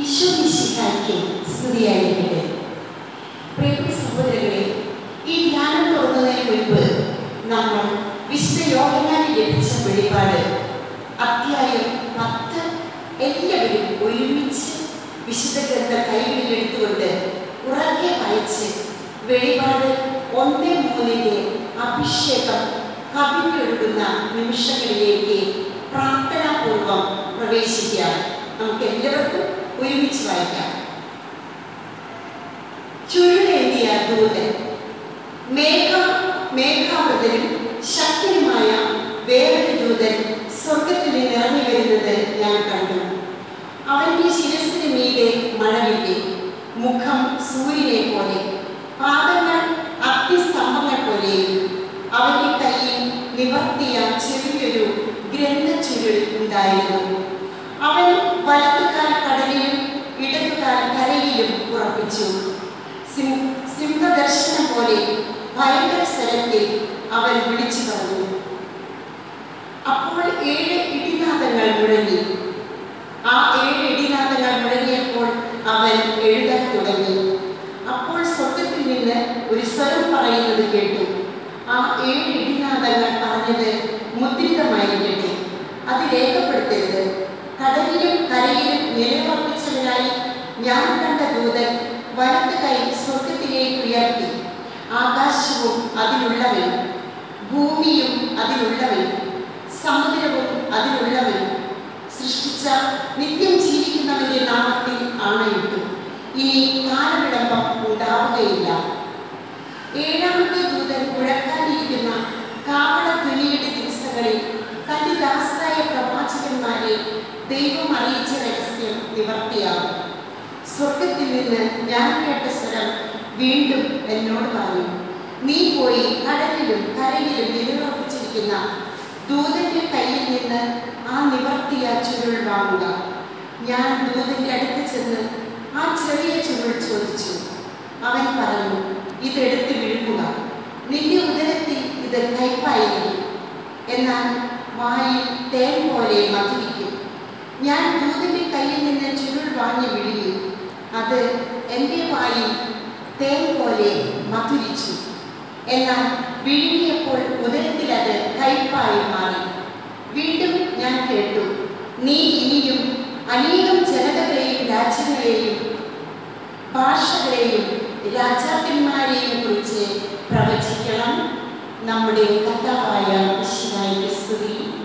ഈശോ മിശിഹായ്ക്ക് സ്തുതിയായിരിക്കട്ടെ സഹോദരങ്ങളെ ഈ ധ്യാനം തുറന്നതിന് മുൻപ് നമ്മൾ വിശുദ്ധ ലഭിച്ച വെളിപാട് അധ്യായം പത്ത് എല്ലാവരും ഒരുമിച്ച് വിശുദ്ധ ഗ്രന്ഥ കൈകളിൽ എടുത്തുകൊണ്ട് ഉറക്കെ വായിച്ച് വെളിപാട് ഒന്നേ മൂന്നിന്റെ അഭിഷേകം കവിഞ്ഞൊഴുകുന്ന നിമിഷങ്ങളിലേക്ക് പ്രാർത്ഥനാപൂർവം പ്രവേശിക്കാം. നമുക്ക് എല്ലാവർക്കും ഒരുമിച്ച് വായിക്കാം. ചുരുളേന്തിയ ദൂതൻ മേഘ മേഘാവൃതനും ശക്തനുമായ വേറൊരു ദൂതൻ സ്വർഗത്തിൽ നിറഞ്ഞു വരുന്നത് ഞാൻ കണ്ടു. അവന്റെ ശിരസിന് മീതെ മഴവില്ലേ മുഖം സൂര്യനെ പോലെ പാദങ്ങൾ അഗ്നിസ്തംഭങ്ങൾ പോലെയും അവന്റെ കയ്യിൽ നിവർത്തിയ ചെറിയൊരു ഗ്രന്ഥച്ചുരുൾ ഉണ്ടായിരുന്നു. അവൻ വലത്തുകാൽ കടലിലും ഭയങ്കര സ്വരത്തിൽ അവൻ വിളിച്ചു പറഞ്ഞു. അപ്പോൾ ഏഴ് ഇടിനാഥങ്ങൾ മുഴങ്ങി. ആ ഏഴ് ഇടിനാഥങ്ങൾ മുഴങ്ങിയപ്പോൾ അവൻ എഴുതാൻ തുടങ്ങി. അപ്പോൾ സ്വർഗത്തിൽ നിന്ന് ഒരു സ്വരം പറയുന്നത് കേട്ടു. ആ ഏഴ് ഇടിനാഥങ്ങൾ പറഞ്ഞത് മുദ്രിതമായിരിക്കട്ടെ അത് രേഖപ്പെടുത്തരുത്. കടലിലും കരയിലും നിലയുറപ്പിച്ചതിനായി ഞാൻ കണ്ട ദൂതൻ വലത്ത് കൈ സ്വർഗത്തിലേക്ക് ഉയർത്തി. ആകാശവും അതിലുള്ളവയും ഭൂമിയും അതിലുള്ളവയും സമുദ്രവും അതിലുള്ളവയും സൃഷ്ടിച്ച നിത്യം ജീവിക്കുന്നവന്റെ നാമത്തിൽ ആണയിട്ടു ഇനി കാലവിളംബം ഉണ്ടാവുകയില്ല. ഏഴാമത്തെ ദൂതൻ മുഴക്കാനിരിക്കുന്ന കാവള ധ്വനിയുടെ ദിവസങ്ങളിൽ തന്റെ ദാസരായ പ്രവാചകന്മാരെ ദൈവം അറിയിച്ച രഹസ്യം നിവർത്തിയാകും. സ്വർഗത്തിൽ നിന്ന് ഞാൻ കേട്ട സ്വരം വീണ്ടും എന്നോട് പറഞ്ഞു നീ പോയി കടലിലും കരയിലും നിലനിർത്തിച്ചിരിക്കുന്ന ദൂതന്റെ കയ്യിൽ നിന്ന് ആ നിവർത്തിയ ചുരുൾ വാങ്ങുക. ഞാൻ ദൂതന്റെ അടുത്ത് ചെന്ന് ആ ചെറിയ ചുരുൾ ചോദിച്ചു. അവൻ പറഞ്ഞു ഇതെടുത്ത് വിഴുങ്ങുക. നിന്റെ ഉദരത്തിൽ ഇത് കയ്പായിരിക്കും. എന്നാൽ വായിൽ തേൻ പോലെ മധുരിക്കും. ഞാൻ ദൂതന്റെ കയ്യിൽ നിന്ന് ചുരുൾ വാങ്ങി വിഴുങ്ങി. അത് എന്റെ വായിൽ തേൻ പോലെ മധുരിച്ചു. എന്നാൽ വിഴുങ്ങിയപ്പോൾ ഉദരത്തിൽ അത് കയ്പായി മാറി. വീണ്ടും ഞാൻ കേട്ടു നീ ഇനിയും അനേകം ജനതകളെയും രാജ്യങ്ങളെയും ഭാഷകളെയും രാജാക്കന്മാരെയും കുറിച്ച് പ്രവചിക്കണം. നമ്മുടെ കർത്താവായ വിശുവായ സ്തുതി.